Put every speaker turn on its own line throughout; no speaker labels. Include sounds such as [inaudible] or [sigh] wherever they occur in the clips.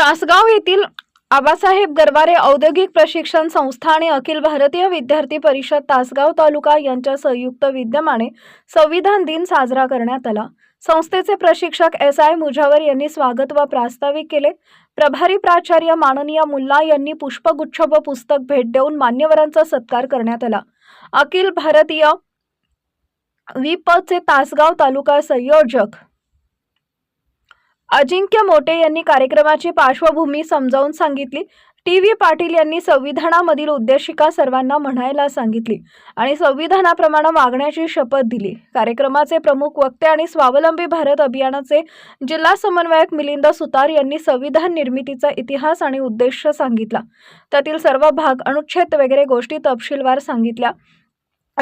तासगाव येथील आबासाहेब गरवारे औद्योगिक प्रशिक्षण संस्था आणि अखिल भारतीय विद्यार्थी परिषद तासगाव तालुका यांच्या संयुक्त विद्यमाने संविधान दिन साजरा करण्यात आला. संस्थेचे प्रशिक्षक एस आय मुजावर यांनी स्वागत व प्रास्ताविक केले. प्रभारी प्राचार्य माननीय मुल्ला यांनी पुष्पगुच्छ व पुस्तक भेट देऊन मान्यवरांचा सत्कार करण्यात आला. अखिल भारतीय विपचे तासगाव तालुका संयोजक अजिंक्य मोटे यांनी कार्यक्रमाची पार्श्वभूमी समजावून सांगितली. टी व्ही पाटील यांनी संविधानामधील उद्देशिका सर्वांना म्हणायला सांगितली आणि संविधानाप्रमाणे वागण्याची शपथ दिली. कार्यक्रमाचे प्रमुख वक्ते आणि स्वावलंबी भारत अभियानाचे जिल्हा समन्वयक मिलिंद सुतार यांनी संविधान निर्मितीचा इतिहास आणि उद्देश सांगितला. त्यातील सर्व भाग अनुच्छेद वगैरे गोष्टी तपशीलवार सांगितल्या.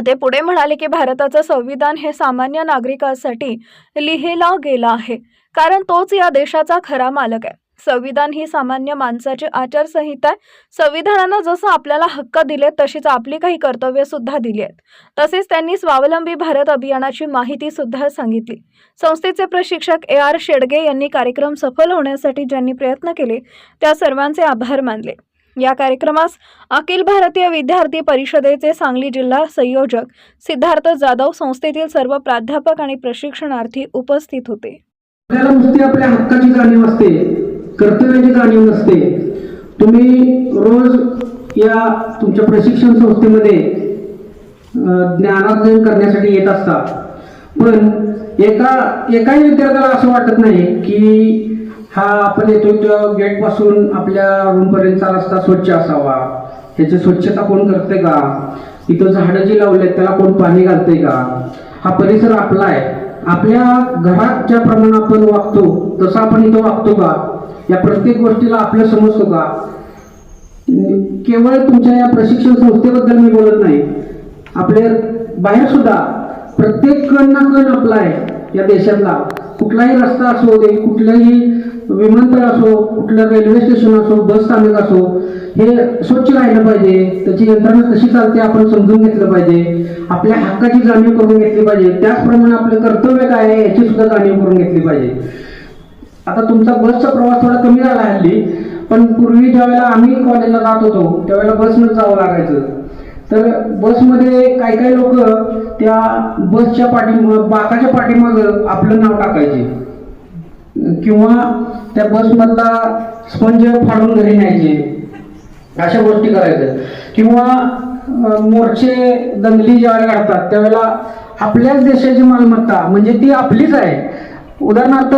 ते पुढे म्हणाले की भारताचं संविधान हे सामान्य नागरिकांसाठी लिहिला गेला आहे. कारण तोच या देशाचा खरा मालक आहे. संविधान ही सामान्य माणसाची आचारसंहिता आहे. संविधानानं जसं आपल्याला हक्क दिले तशीच आपली काही कर्तव्य सुद्धा दिली आहेत. तसेच त्यांनी स्वावलंबी भारत अभियानाची माहिती सुद्धा सांगितली. संस्थेचे प्रशिक्षक ए आर शेडगे यांनी कार्यक्रम सफल होण्यासाठी ज्यांनी प्रयत्न केले त्या सर्वांचे आभार मानले. या कार्यक्रमास अखिल भारतीय विद्यार्थी परिषदेचे सांगली जिल्हा संयोजक सिद्धार्थ जाधव संस्थेतील सर्व प्राध्यापक आणि प्रशिक्षणार्थी उपस्थित होते.
आपल्याला नुसती आपल्या हक्काची जाणीव असते कर्तव्याची जाणीव नसते. तुम्ही रोज या तुमच्या प्रशिक्षण संस्थेमध्ये ज्ञानार्जन करण्यासाठी येत असता. पण एका एकाही विद्यार्थ्याला असं वाटत नाही की हा आपण येतो गेटपासून गेटपासून आपल्या रूम पर्यंतचा रस्ता स्वच्छ असावा. ह्याची स्वच्छता कोण करते का? इथं झाडं जी लावलेत त्याला कोण पाणी घालते का? हा परिसर आपला आहे. आपल्या घरात ज्याप्रमाणे आपण वागतो तसं आपण इथं वागतो का? या प्रत्येक गोष्टीला आपलं समजतो का? केवळ तुमच्या या प्रशिक्षण संस्थेबद्दल मी बोलत नाही. आपले बाहेर सुद्धा प्रत्येक कण ना कण आपला आहे या देशातला. कुठलाही रस्ता असू दे कुठलंही विमानतळ असो कुठलं रेल्वे स्टेशन असो बस स्थानक असो हे स्वच्छ राहिलं पाहिजे. त्याची यंत्रणा कशी चालते आपण समजून घेतलं पाहिजे. आपल्या हक्काची जाणीव करून घेतली पाहिजे. त्याचप्रमाणे आपलं कर्तव्य काय आहे याची सुद्धा जाणीव करून घेतली पाहिजे. आता तुमचा बसचा प्रवास थोडा कमी झाला हल्ली पण पूर्वी ज्यावेळेला आम्ही कॉलेजला जात होतो त्यावेळेला बसनं जावं लागायचं. तर बसमध्ये काही काही लोक त्या बसच्या पाठीमाग बाकाच्या पाठीमाग आपलं नाव टाकायचे. किंवा त्या बसमधला स्पंज फाडून घरी न्यायचे. अशा गोष्टी करायच्या. किंवा मोर्चे दंगली ज्यावेळेला काढतात त्यावेळेला आपल्याच देशाची मालमत्ता म्हणजे ती आपलीच आहे. उदाहरणार्थ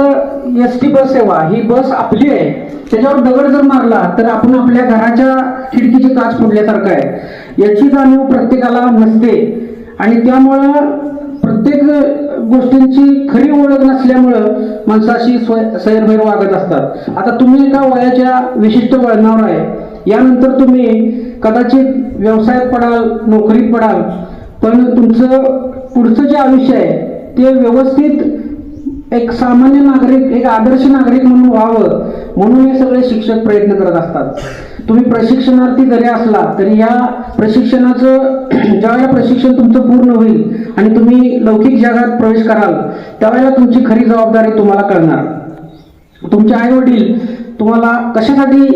एस टी बस सेवा ही बस आपली आहे. त्याच्यावर दगड जर मारला तर आपण आपल्या घराच्या खिडकीची काच फोडल्यासारखं आहे. याची जाणीव प्रत्येकाला नसते. आणि त्यामुळं प्रत्येक गोष्टींची खरी ओळख नसल्यामुळं माणसाशी सैरभैर वागत असतात. आता तुम्ही एका वयाच्या विशिष्ट वळणावर आहे. यानंतर तुम्ही कदाचित व्यवसायात पडाल नोकरीत पडाल पण तुमचं पुढचं जे आयुष्य आहे ते व्यवस्थित एक सामान्य नागरिक एक आदर्श नागरिक म्हणून व्हावं म्हणून हे सगळे शिक्षक प्रयत्न करत असतात. तुम्ही प्रशिक्षणार्थी जरी असला तरी या प्रशिक्षणाचं [clears throat] ज्यावेळेला प्रशिक्षण तुमचं पूर्ण होईल आणि तुम्ही लौकिक जगात प्रवेश कराल त्यावेळेला तुमची खरी जबाबदारी तुम्हाला कळणार. तुमचे आई वडील तुम्हाला कशासाठी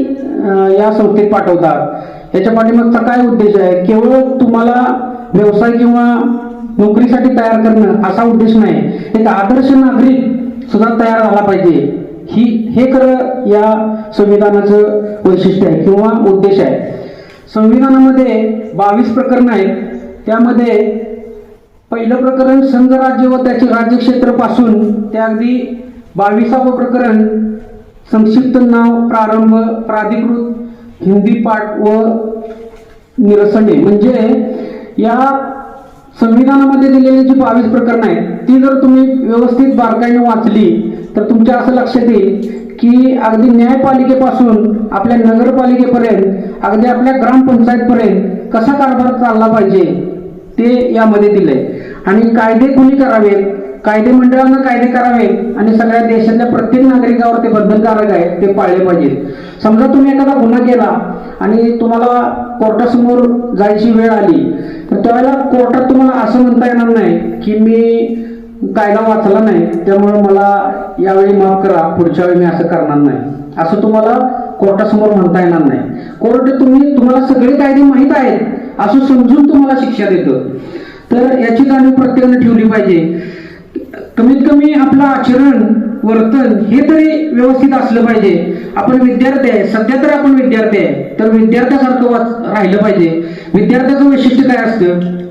या संस्थेत पाठवतात? याच्या पाठीमागचा काय उद्देश आहे? केवळ तुम्हाला व्यवसाय किंवा नोकरीसाठी तयार करणं असा उद्देश नाही. एक आदर्श नागरिक सुद्धा तयार झाला पाहिजे. ही हे खरं या संविधानाचं वैशिष्ट्य आहे किंवा उद्देश आहे. संविधानामध्ये बावीस प्रकरण आहेत. त्यामध्ये पहिलं प्रकरण संघ राज्य व त्याचे राज्यक्षेत्रपासून ते अगदी बावीसावं प्रकरण संक्षिप्त नाव प्रारंभ प्राधिकृत हिंदी पाठ व निरसने. म्हणजे या संविधानामध्ये दिलेली जी बावीस प्रकरण आहेत ती जर तुम्ही व्यवस्थित बारकाईने वाचली तर तुमच्या असं लक्षात येईल की अगदी न्यायपालिकेपासून आपल्या नगरपालिकेपर्यंत अगदी आपल्या ग्रामपंचायतपर्यंत कसा कारभार चालला पाहिजे ते यामध्ये दिलंय. आणि कायदे कोणी करावेत कायदे मंडळानं कायदे करावे आणि सगळ्या देशातल्या प्रत्येक नागरिकावर ते बंधनकारक आहे ते पाळले पाहिजेत समजा तुम्ही एखादा गुन्हा केला आणि तुम्हाला कोर्टासमोर जायची वेळ आली त्यावेळेला कोर्टात तुम्हाला असं म्हणता येणार नाही की मी कायदा वाचला नाही त्यामुळे मला यावेळी माफ करा पुढच्या वेळी मी असं करणार नाही. असं तुम्हाला कोर्टासमोर म्हणता येणार नाही. कोर्ट तुम्ही तुम्हाला सगळे कायदे माहीत आहेत असं समजून तुम्हाला शिक्षा देतं. तर याची जाणीव प्रत्येकाने ठेवली पाहिजे. कमीत कमी आपलं आचरण वर्तन हे तरी व्यवस्थित असलं पाहिजे. आपण विद्यार्थी आहे सध्या तर आपण विद्यार्थी आहे तर विद्यार्थ्यासारखं वाच राहिलं पाहिजे. विद्यार्थ्याचं वैशिष्ट्य काय असतं?